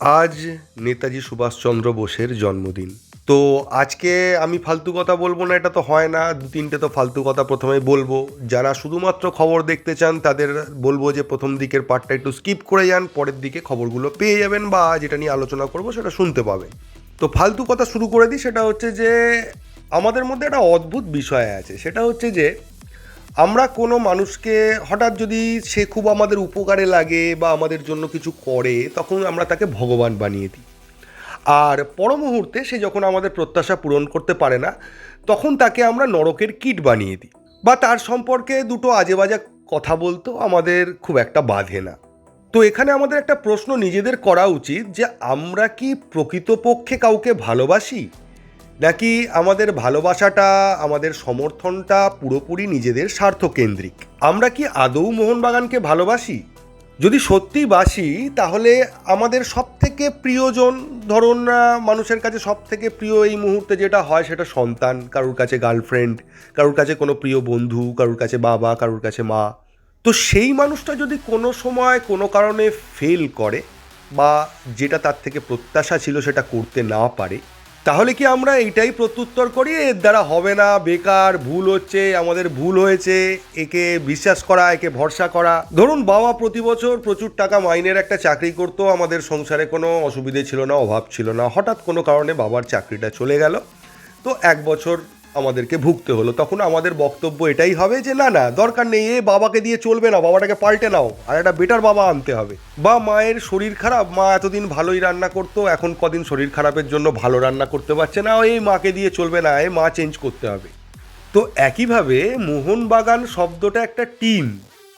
আজ নেতাজি সুভাষচন্দ্র বোসের জন্মদিন। তো আজকে আমি ফালতু কথা বলব না, এটা তো হয় না। দু তিনটে তো ফালতু কথা প্রথমে বলব। যারা শুধুমাত্র খবর দেখতে চান, তাদের বলব যে প্রথম দিকের পার্টটা একটু স্কিপ করে যান, পরের দিকে খবরগুলো পেয়ে যাবেন বা যেটা নিয়ে আলোচনা করব সেটা শুনতে পাবেন তো ফালতু কথা শুরু করে দিই, সেটা হচ্ছে যে আমাদের মধ্যে একটা অদ্ভুত বিষয় আছে। সেটা হচ্ছে যে আমরা কোনো মানুষকে হঠাৎ যদি সে খুব আমাদের উপকারে লাগে বা আমাদের জন্য কিছু করে, তখন আমরা তাকে ভগবান বানিয়ে দিই। আর পর মুহূর্তে সে যখন আমাদের প্রত্যাশা পূরণ করতে পারে না, তখন তাকে আমরা নরকের কিট বানিয়ে দিই। বা তার সম্পর্কে দুটো আজে বাজে কথা বলতেও আমাদের খুব একটা বাধে না। তো এখানে আমাদের একটা প্রশ্ন নিজেদের করা উচিত যে, আমরা কি প্রকৃতপক্ষে কাউকে ভালোবাসি? নাকি আমাদের ভালোবাসাটা, আমাদের সমর্থনটা পুরোপুরি নিজেদের স্বার্থকেন্দ্রিক? আমরা কি আদৌ মোহনবাগানকে ভালোবাসি? যদি সত্যি বাসি, তাহলে আমাদের সব থেকে প্রিয়জন, ধরুন মানুষের কাছে সব থেকে প্রিয় এই মুহূর্তে যেটা হয় সেটা সন্তান, কারোর কাছে গার্লফ্রেন্ড কারোর কাছে কোনো প্রিয় বন্ধু, কারোর কাছে বাবা, কারোর কাছে মা। তো সেই মানুষটা যদি কোনো সময় কোনো কারণে ফেল করে বা যেটা তার থেকে প্রত্যাশা ছিল সেটা করতে না পারে তাহলে কি আমরা এইটাই প্রত্যুত্তর করি? এর দ্বারা হবে না, বেকার, ভুল হচ্ছে, আমাদের ভুল হয়েছে, একে বিশ্বাস করা, একে ভরসা করা। ধরুন বাবা প্রতি বছর প্রচুর টাকা মাইনের একটা চাকরি করতো, আমাদের সংসারে কোনো অসুবিধে ছিল না, অভাব ছিল না। হঠাৎ কোনো কারণে বাবার চাকরিটা চলে গেল। তো এক বছর আমাদেরকে ভুগতে হলো। তখন আমাদের বক্তব্য এটাই হবে যে, না না, দরকার নেই, এ বাবাকে দিয়ে চলবে না, বাবাটাকে পাল্টে নাও, আর একটা বেটার বাবা আনতে হবে। বা মায়ের শরীর খারাপ, মা এতদিন ভালোই রান্না করতো, এখন কদিন শরীর খারাপের জন্য ভালো রান্না করতে পারছে না এই মাকে দিয়ে চলবে না এ মা চেঞ্জ করতে হবে। তো একইভাবে মোহনবাগান শব্দটা একটা টিম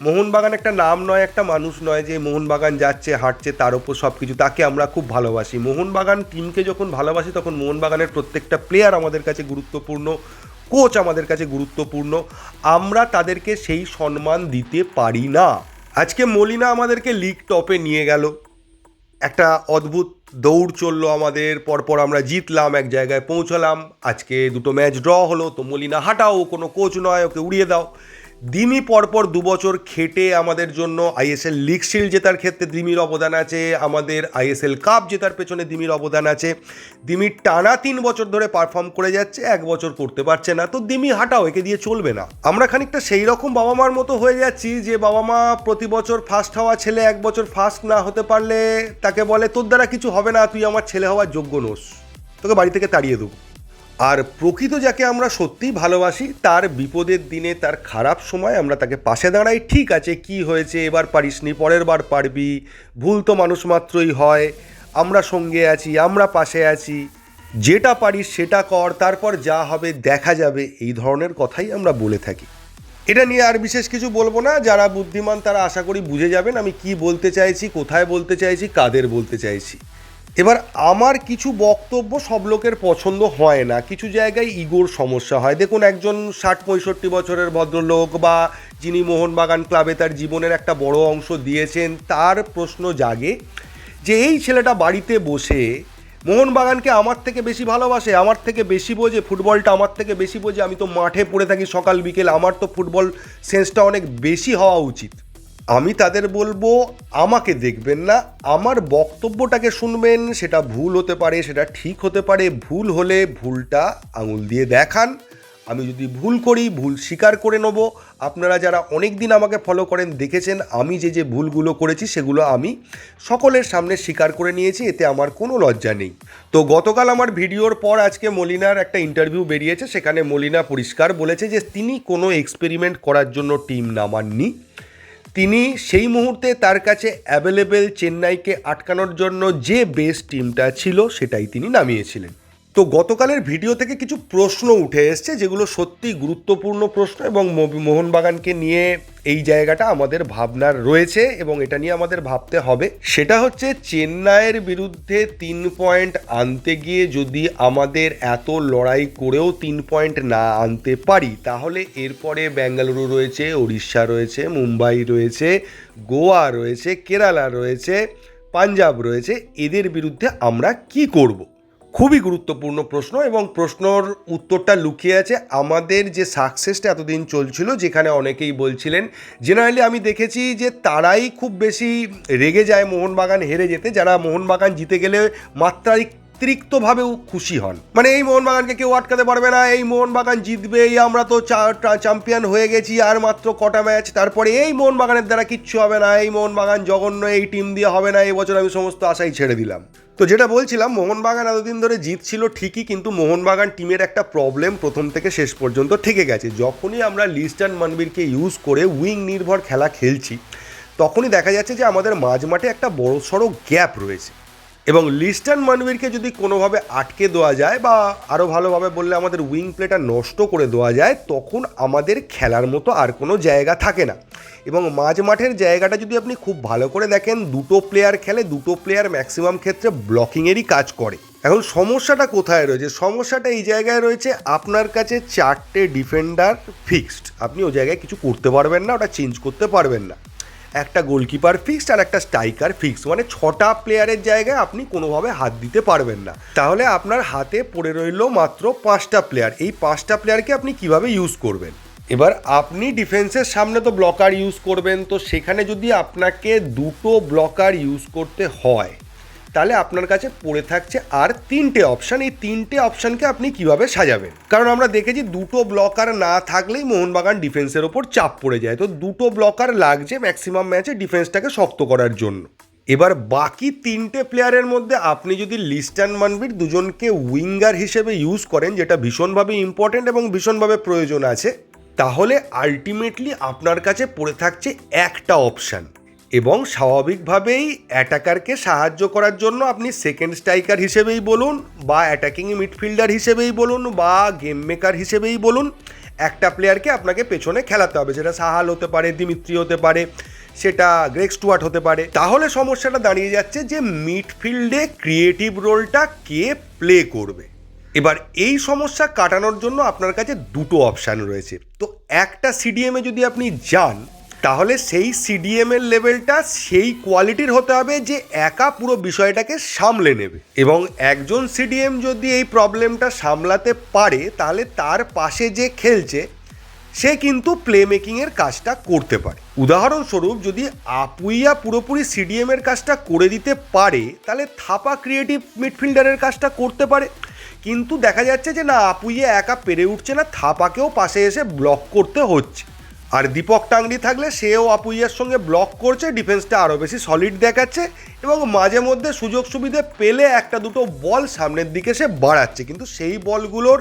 মোহনবাগান একটা নাম নয়, একটা মানুষ নয় যে মোহনবাগান যাচ্ছে, হাঁটছে, তার ওপর সব কিছু তাকে আমরা খুব ভালোবাসি। মোহনবাগান টিমকে যখন ভালোবাসি, তখন মোহনবাগানের প্রত্যেকটা প্লেয়ার আমাদের কাছে গুরুত্বপূর্ণ কোচ আমাদের কাছে গুরুত্বপূর্ণ। আমরা তাদেরকে সেই সম্মান দিতে পারি না। আজকে মলিনা আমাদেরকে লিগ টপে নিয়ে গেল। একটা অদ্ভুত দৌড় চলল আমাদের, পরপর আমরা জিতলাম, এক জায়গায় পৌঁছলাম। আজকে দুটো ম্যাচ ড্র হলো, তো মলিনা হাঁটাও, কোনো কোচ নয়, ওকে উড়িয়ে দাও। দিমি পরপর দু বছর খেটে আমাদের জন্য আইএসএল লিগ শিল্ড জেতার ক্ষেত্রে দিমির অবদান আছে, আমাদের আইএসএল কাপ জেতার পেছনে দিমির অবদান আছে। দিমির টানা তিন বছর ধরে পারফর্ম করে যাচ্ছে, এক বছর করতে পারছে না। তো দিমি হাঁটাও, একে দিয়ে চলবে না। আমরা খানিকটা সেই রকম বাবা মার মতো হয়ে যাচ্ছি যে বাবা মা প্রতি বছর ফার্স্ট হওয়া ছেলে এক বছর ফার্স্ট না হতে পারলে তাকে বলে, তোর দ্বারা কিছু হবে না, তুই আমার ছেলে হওয়ার যোগ্য নোস। তোকে বাড়ি থেকে তাড়িয়ে দেবো। আর প্রকৃত যাকে আমরা সত্যিই ভালোবাসি, তার বিপদের দিনে, তার খারাপ সময় আমরা তাকে পাশে দাঁড়াই। ঠিক আছে, কি হয়েছে, এবার পারিসনি পরের বার পারবি। ভুল তো মানুষ মাত্রই হয়। আমরা সঙ্গে আছি, আমরা পাশে আছি। যেটা পারিস, সেটা কর, তারপর যা হবে দেখা যাবে। এই ধরনের কথাই আমরা বলে থাকি। এটা নিয়ে আর বিশেষ কিছু বলব না। যারা বুদ্ধিমান, তারা আশা করি বুঝে যাবেন আমি কি বলতে চাইছি, কোথায় বলতে চাইছি, কাদের বলতে চাইছি। এবার আমার কিছু বক্তব্য সব লোকের পছন্দ হয় না। কিছু জায়গায় ইগোর সমস্যা হয়। দেখুন, একজন ষাট পঁয়ষট্টি বছরের ভদ্রলোক বা যিনি মোহনবাগান ক্লাবে তার জীবনের একটা বড় অংশ দিয়েছেন, তার প্রশ্ন জাগে যে এই ছেলেটা বাড়িতে বসে মোহনবাগানকে আমার থেকে বেশি ভালোবাসে, আমার থেকে বেশি বোঝে, ফুটবলটা আমার থেকে বেশি বোঝে, আমি তো মাঠে পড়ে থাকি সকাল, বিকেল, আমার তো ফুটবল সেন্সটা অনেক বেশি হওয়া উচিত। আমি তাদের বলব, আমাকে দেখবেন না, আমার বক্তব্যটাকে শুনবেন, সেটা ভুল হতে পারে, সেটা ঠিক হতে পারে, ভুল হলে ভুলটা আঙুল দিয়ে দেখান। আমি যদি ভুল করি, ভুল স্বীকার করে নেব। আপনারা যারা অনেক দিন আমাকে ফলো করেন, দেখেছেন, আমি যে যে ভুলগুলো করেছি, সেগুলো আমি সকলের সামনে স্বীকার করে নিয়েছি, এতে আমার কোনো লজ্জা নেই। তো গতকাল আমার ভিডিওর পর আজকে মলিনার একটা ইন্টারভিউ বেরিয়েছে, সেখানে মলিনা পরিষ্কার বলেছে যে, তিনি কোনো এক্সপেরিমেন্ট করার জন্য টিম নামাননি। তিনি সেই মুহূর্তে তার কাছে অ্যাভেলেবেল চেন্নাইকে আটকানোর জন্য যে বেস্ট টিমটা ছিল সেটাই তিনি নামিয়েছিলেন। তো গতকালের ভিডিও থেকে কিছু প্রশ্ন উঠে এসছে, যেগুলো সত্যি গুরুত্বপূর্ণ প্রশ্ন এবং মোহনবাগানকে নিয়ে এই জায়গাটা আমাদের ভাবনার রয়েছে এবং এটা নিয়ে আমাদের ভাবতে হবে। সেটা হচ্ছে, চেন্নাইয়ের বিরুদ্ধে তিন পয়েন্ট আনতে গিয়ে যদি আমাদের এত লড়াই করেও তিন পয়েন্ট না আনতে পারি, তাহলে এরপরে বেঙ্গালুরু রয়েছে উড়িষ্যা রয়েছে, মুম্বাই রয়েছে, গোয়া রয়েছে, কেরালা রয়েছে, পাঞ্জাব রয়েছে, এদের বিরুদ্ধে আমরা কি করব? খুবই গুরুত্বপূর্ণ প্রশ্ন এবং প্রশ্নর উত্তরটা লুকিয়ে আছে। আমাদের যে সাকসেসটা এতদিন চলছিল, যেখানে অনেকেই বলছিলেন জেনারেলি আমি দেখেছি যে তারাই খুব বেশি রেগে যায় মোহনবাগান হেরে যেতে। যারা মোহনবাগান জিতে গেলে মাত্রাতিরিক্তভাবেও খুশি হন। মানে এই মোহনবাগানকে কেউ আটকাতে পারবে না, এই মোহনবাগান জিতবে, এই আমরা তো চ্যাম্পিয়ন হয়ে গেছি, আর মাত্র কটা ম্যাচ তারপরে এই মোহনবাগানের দ্বারা কিচ্ছু হবে না, এই মোহনবাগান জঘন্য, এই টিম দিয়ে হবে না এই বছর আমি সমস্ত আশাই ছেড়ে দিলাম। তো যেটা বলছিলাম, মোহনবাগান এতদিন ধরে জিতছিল ঠিকই, কিন্তু মোহনবাগান টিমের একটা প্রবলেম প্রথম থেকে শেষ পর্যন্ত থেকে গেছে। যখনই আমরা লিস্টার্ন মানবীরকে ইউজ করে উইং নির্ভর খেলা খেলছি, তখনই দেখা যাচ্ছে যে আমাদের মাঝমাঠে একটা বড়সড় গ্যাপ রয়েছে। এবং লিস্টার্ন মানবীরকে যদি কোনোভাবে আটকে দেওয়া যায় বা আরও ভালোভাবে বললে আমাদের উইং প্লেটা নষ্ট করে দেওয়া যায়, তখন আমাদের খেলার মতো আর কোনো জায়গা থাকে না। এবং মাঝ মাঠের জায়গাটা যদি আপনি খুব ভালো করে দেখেন, দুটো প্লেয়ার খেলে, দুটো প্লেয়ার ম্যাক্সিমাম ক্ষেত্রে ব্লকিংয়েরই কাজ করে। এখন সমস্যাটা কোথায় রয়েছে? সমস্যাটা এই জায়গায় রয়েছে, আপনার কাছে চারটে ডিফেন্ডার ফিক্সড আপনি ও জায়গায় কিছু করতে পারবেন না, ওটা চেঞ্জ করতে পারবেন না। একটা গোলকিপার ফিক্সড আর একটা স্ট্রাইকার ফিক্স মানে ছটা প্লেয়ারের জায়গায় আপনি কোনোভাবে হাত দিতে পারবেন না। তাহলে আপনার হাতে পড়ে রইল মাত্র পাঁচটা প্লেয়ার এই পাঁচটা প্লেয়ারকে আপনি কীভাবে ইউজ করবেন? এবার আপনি ডিফেন্সের সামনে তো ব্লকার ইউজ করবেন, তো সেখানে যদি আপনাকে দুটো ব্লকার ইউজ করতে হয় তাহলে আপনার কাছে পড়ে থাকছে আর তিনটে অপশান এই তিনটে অপশানকে আপনি কীভাবে সাজাবেন? কারণ আমরা দেখেছি দুটো ব্লকার না থাকলেই মোহনবাগান ডিফেন্সের ওপর চাপ পড়ে যায়। তো দুটো ব্লকার লাগছে ম্যাক্সিমাম ম্যাচে ডিফেন্সটাকে শক্ত করার জন্য। এবার বাকি তিনটে প্লেয়ারের মধ্যে আপনি যদি লিস্টান মানবির দুজনকে উইঙ্গার হিসেবে ইউজ করেন, যেটা ভীষণভাবে ইম্পর্টেন্ট এবং ভীষণভাবে প্রয়োজন আছে, তাহলে আলটিমেটলি আপনার কাছে পড়ে থাকছে একটা অপশান এবং স্বাভাবিকভাবেই অ্যাটাকারকে সাহায্য করার জন্য আপনি সেকেন্ড স্ট্রাইকার হিসেবেই বলুন বা অ্যাটাকিং মিডফিল্ডার হিসেবেই বলুন বা গেম মেকার হিসেবেই বলুন, একটা প্লেয়ারকে আপনাকে পেছনে খেলাতে হবে। সেটা সাহাল হতে পারে, দিমিত্রি হতে পারে, সেটা গ্রেক স্টুয়ার্ট হতে পারে। তাহলে সমস্যাটা দাঁড়িয়ে যাচ্ছে যে মিডফিল্ডে ক্রিয়েটিভ রোলটা কে প্লে করবে? এবার এই সমস্যা কাটানোর জন্য আপনার কাছে দুটো অপশান রয়েছে। তো একটা সিডিএমে যদি আপনি যান তাহলে সেই সিডিএম এর লেভেলটা সেই কোয়ালিটির হতে হবে যে একা পুরো বিষয়টাকে সামলে নেবে। এবং একজন সিডিএম যদি এই প্রবলেমটা সামলাতে পারে, তাহলে তার পাশে যে খেলছে, সে কিন্তু প্লে মেকিংয়ের কাজটা করতে পারে। উদাহরণস্বরূপ, যদি আপুইয়া পুরোপুরি সিডিএম এর কাজটা করে দিতে পারে, তাহলে থাপা ক্রিয়েটিভ মিডফিল্ডারের কাজটা করতে পারে। কিন্তু দেখা যাচ্ছে যে না, আপুইয়া একা পেরে উঠছে না, থাপাকেও পাশে এসে ব্লক করতে হচ্ছে। আর দীপক টাংরি থাকলে সেও আপুইয়ার সঙ্গে ব্লক করছে ডিফেন্সটা আরও বেশি সলিড দেখাচ্ছে এবং মাঝে মধ্যে সুযোগ সুবিধে পেলে একটা দুটো বল সামনের দিকে সে বাড়াচ্ছে। কিন্তু সেই বলগুলোর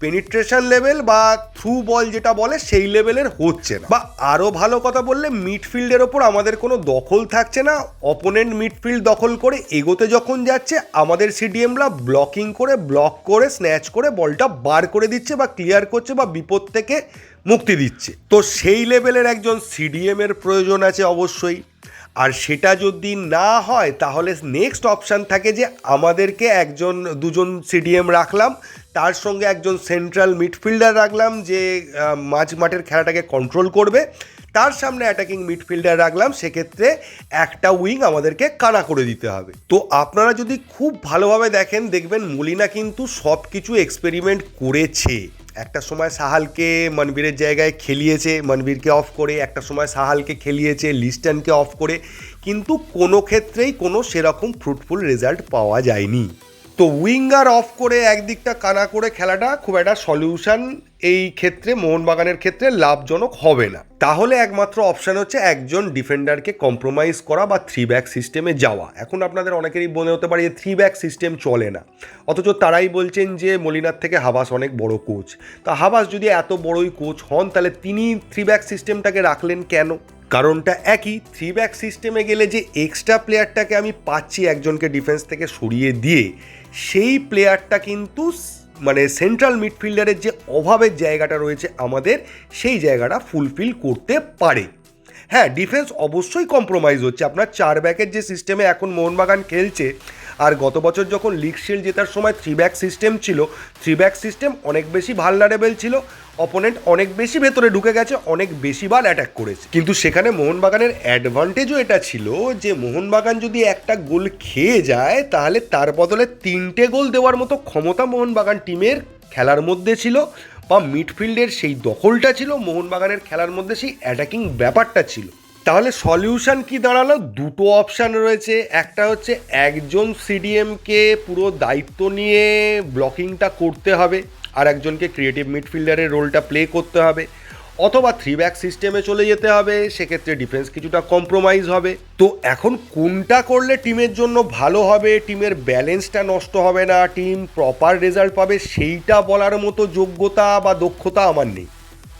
পেনিট্রেশন লেভেল বা থ্রু বল যেটা বলে, সেই লেভেলের হচ্ছে না। বা আরও ভালো কথা বললে মিডফিল্ডের ওপর আমাদের কোনো দখল থাকছে না। অপোনেন্ট মিডফিল্ড দখল করে এগোতে যখন যাচ্ছে, আমাদের সিডিএমরা ব্লকিং করে ব্লক করে স্ন্যাচ করে বলটা বার করে দিচ্ছে বা ক্লিয়ার করছে বা বিপদ থেকে মুক্তি দিচ্ছে। তো সেই লেভেলের একজন সিডিএমের প্রয়োজন আছে অবশ্যই। আর সেটা যদি না হয়, তাহলে নেক্সট অপশান থাকে যে, আমাদেরকে একজন, দুজন সিডিএম রাখলাম। তার সঙ্গে একজন সেন্ট্রাল মিডফিল্ডার রাখলাম যে মাঝ মাঠের খেলাটাকে কন্ট্রোল করবে। তার সামনে অ্যাটাকিং মিডফিল্ডার রাখলাম, সেক্ষেত্রে একটা উইং আমাদেরকে কানা করে দিতে হবে। তো আপনারা যদি খুব ভালোভাবে দেখেন, দেখবেন মলিনা কিন্তু সব কিছু এক্সপেরিমেন্ট করেছে। একটা সময় সাহালকে মনবীরের জায়গায় খেলিয়েছে, মনবীরকে অফ করে। একটা সময় সাহালকে খেলিয়েছে, লিস্টনকে অফ করে। কিন্তু কোনো ক্ষেত্রেই কোনো সেরকম ফ্রুটফুল রেজাল্ট পাওয়া যায়নি। তো উইঙ্গার অফ করে একদিকটা কানা করে খেলাটা খুব একটা সলিউশন এই ক্ষেত্রে, মোহনবাগানের ক্ষেত্রে লাভজনক হবে না। তাহলে একমাত্র অপশান হচ্ছে একজন ডিফেন্ডারকে কম্প্রোমাইজ করা বা থ্রি ব্যাক সিস্টেমে যাওয়া। এখন আপনাদের অনেকেরই মনে হতে পারে যে থ্রি ব্যাক সিস্টেম চলে না। অথচ তারাই বলছেন যে মলিনার থেকে হাবাস অনেক বড় কোচ তা হাবাস যদি এত বড়ই কোচ হন, তাহলে তিনি থ্রি ব্যাক সিস্টেমটাকে রাখলেন কেন? কারণটা একই থ্রি ব্যাক সিস্টেমে গেলে যে এক্সট্রা প্লেয়ারটাকে আমি পাচ্ছি একজনকে ডিফেন্স থেকে সরিয়ে দিয়ে, সেই প্লেয়ারটা কিন্তু মানে সেন্ট্রাল মিডফিল্ডারের যে অভাবের জায়গাটা রয়েছে আমাদের, সেই জায়গাটা ফুলফিল করতে পারে। হ্যাঁ ডিফেন্স অবশ্যই কম্প্রোমাইজ হচ্ছে। আপনার চার ব্যাকের যে সিস্টেমে এখন মোহনবাগান খেলছে আর গত বছর যখন লিগ শিল্ড জেতার সময় থ্রি ব্যাক সিস্টেম ছিল থ্রি ব্যাক সিস্টেম অনেক বেশি ভালনারেবল ছিল অপোনেন্ট অনেক বেশি ভেতরে ঢুকে গেছে, অনেক বেশি বার অ্যাটাক করেছে। কিন্তু সেখানে মোহনবাগানের অ্যাডভান্টেজও এটা ছিল যে মোহনবাগান যদি একটা গোল খেয়ে যায়, তাহলে তার বদলে তিনটে গোল দেওয়ার মতো ক্ষমতা মোহনবাগান টিমের খেলার মধ্যে ছিল বা মিডফিল্ডের সেই দখলটা ছিল, মোহনবাগানের খেলার মধ্যে সেই অ্যাটাকিং ব্যাপারটা ছিল। তাহলে সলিউশন কি দাঁড়াল? দুটো অপশান রয়েছে। একটা হচ্ছে একজন সিডিএমকে পুরো দায়িত্ব নিয়ে ব্লকিংটা করতে হবে আর একজনকে ক্রিয়েটিভ মিডফিল্ডারের রোলটা প্লে করতে হবে। অথবা থ্রি ব্যাক সিস্টেমে চলে যেতে হবে, সেক্ষেত্রে ডিফেন্স কিছুটা কম্প্রোমাইজ হবে। তো এখন কোনটা করলে টিমের জন্য ভালো হবে? টিমের ব্যালেন্সটা নষ্ট হবে না? টিম প্রপার রেজাল্ট পাবে? সেইটা বলার মতো যোগ্যতা বা দক্ষতা আমার নেই।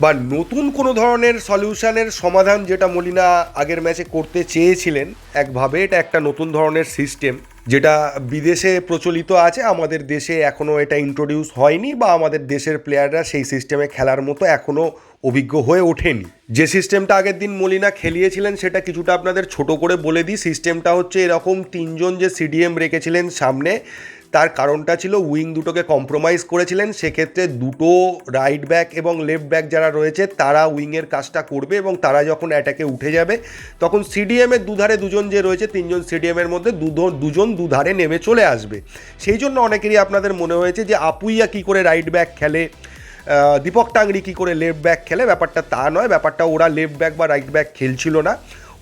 বা নতুন কোনো ধরনের সলিউশনের সমাধান যেটা মলিনা আগের ম্যাচে করতে চেয়েছিলেন একভাবে, এটা একটা নতুন ধরনের সিস্টেম যেটা বিদেশে প্রচলিত আছে, আমাদের দেশে এখনও এটা ইন্ট্রোডিউস হয়নি বা আমাদের দেশের প্লেয়াররা সেই সিস্টেমে খেলার মতো এখনও অভিজ্ঞ হয়ে ওঠেনি। যে সিস্টেমটা আগের দিন মলিনা খেলিয়েছিলেন সেটা কিছুটা আপনাদের ছোট করে বলে দিই। সিস্টেমটা হচ্ছে এরকম তিনজন যে সিডিএম রেখেছিলেন সামনে তার কারণটা ছিল উইং দুটোকে কম্প্রোমাইজ করেছিলেন, সেক্ষেত্রে দুটো রাইট ব্যাক এবং লেফট ব্যাক যারা রয়েছে, তারা উইংয়ের কাজটা করবে এবং তারা যখন অ্যাটাকে উঠে যাবে, তখন সিডিএমের দুধারে দুজন যে রয়েছে, তিনজন সিডিএমের মধ্যে দুজন দুধারে নেমে চলে আসবে। সেই জন্য অনেকেরই আপনাদের মনে হয়েছে যে, আপুইয়া কী করে রাইট ব্যাক খেলে দীপক টাংরি কী করে লেফট ব্যাক খেলে? ব্যাপারটা তা নয়, ব্যাপারটা ওরা লেফট ব্যাক বা রাইট ব্যাক খেলছিল না।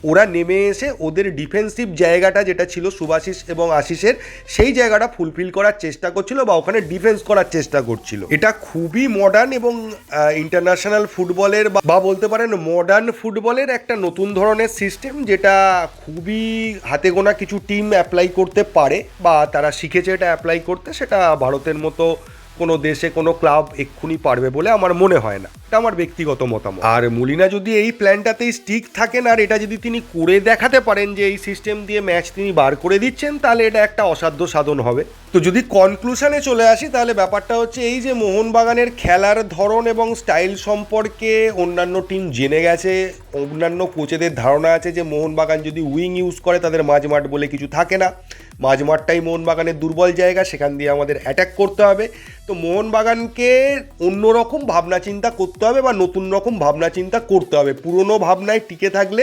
ওরা নেমে এসে ওদের ডিফেন্সিভ জায়গাটা যেটা ছিল সুভাশিস এবং আশিসের, সেই জায়গাটা ফুলফিল করার চেষ্টা করছিল বা ওখানে ডিফেন্স করার চেষ্টা করছিল। এটা খুবই মডার্ন এবং ইন্টারন্যাশনাল ফুটবলের বা- বলতে পারেন মডার্ন ফুটবলের একটা নতুন ধরনের সিস্টেম যেটা খুবই হাতে গোনা কিছু টিম অ্যাপ্লাই করতে পারে বা তারা শিখেছে এটা অ্যাপ্লাই করতে, সেটা ভারতের মতো কোনো দেশে কোনো ক্লাব এক্ষুনি পারবে বলে আমার মনে হয় না। এটা আমার ব্যক্তিগত মতামত। আর মুলিনা যদি এই প্ল্যানটাতেই স্টিক থাকেন আর এটা যদি তিনি করে দেখাতে পারেন যে এই সিস্টেম দিয়ে ম্যাচ তিনি বার করে দিচ্ছেন, তাহলে এটা একটা অসাধ্য সাধন হবে। তো যদি কনক্লুশনে চলে আসি, তাহলে ব্যাপারটা হচ্ছে এই যে মোহনবাগানের খেলার ধরন এবং স্টাইল সম্পর্কে অন্যান্য টিম জেনে গেছে, অন্যান্য কোচেদের ধারণা আছে যে মোহনবাগান যদি উইং ইউজ করে, তাদের মাঝমাঠ বলে কিছু থাকে না। মাঝমাঠটাই মোহনবাগানের দুর্বল জায়গা, সেখান দিয়ে আমাদের অ্যাট্যাক করতে হবে। তো মোহনবাগানকে অন্যরকম ভাবনা চিন্তা করতে হবে বা নতুন রকম ভাবনা চিন্তা করতে হবে। পুরনো ভাবনায় টিকে থাকলে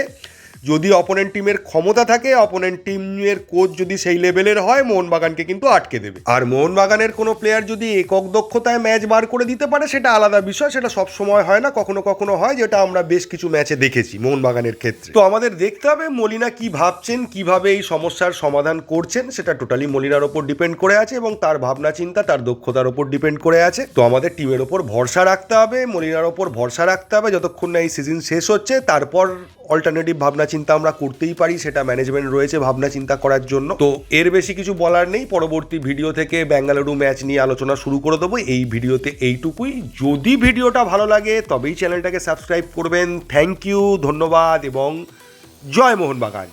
যদি অপোনেন্ট টিমের ক্ষমতা থাকে অপোনেন্ট টিমের কোচ যদি সেই লেভেলের হয়, মোহনবাগানকে কিন্তু আটকে দেবে। আর মোহনবাগানের কোনো প্লেয়ার যদি একক দক্ষতায় ম্যাচ বার করে দিতে পারে, সেটা আলাদা বিষয়, সেটা সব সময় হয় না, কখনো কখনো হয়, যেটা আমরা বেশ কিছু ম্যাচে দেখেছি মোহনবাগানের ক্ষেত্রে। তো আমাদের দেখতে হবে মলিনা কি ভাবছেন, কীভাবে এই সমস্যার সমাধান করছেন, সেটা টোটালি মলিনার ওপর ডিপেন্ড করে আছে এবং তার ভাবনা, চিন্তা, তার দক্ষতার ওপর ডিপেন্ড করে আছে। তো আমাদের টিমের ওপর ভরসা রাখতে হবে, মলিনার ওপর ভরসা রাখতে হবে, যতক্ষণ না এই সিজন শেষ হচ্ছে, তারপর অল্টারনেটিভ ভাবনা চিন্তা আমরা করতেই পারি, সেটা ম্যানেজমেন্ট রয়েছে ভাবনা চিন্তা করার জন্য। তো এর বেশি কিছু বলার নেই, পরবর্তী ভিডিও থেকে বেঙ্গালুরু ম্যাচ নিয়ে আলোচনা শুরু করে দেবো। এই ভিডিওতে এইটুকুই। যদি ভিডিওটা ভালো লাগে, তবেই চ্যানেলটাকে সাবস্ক্রাইব করবেন। থ্যাংক ইউ ধন্যবাদ এবং জয় মোহনবাগান।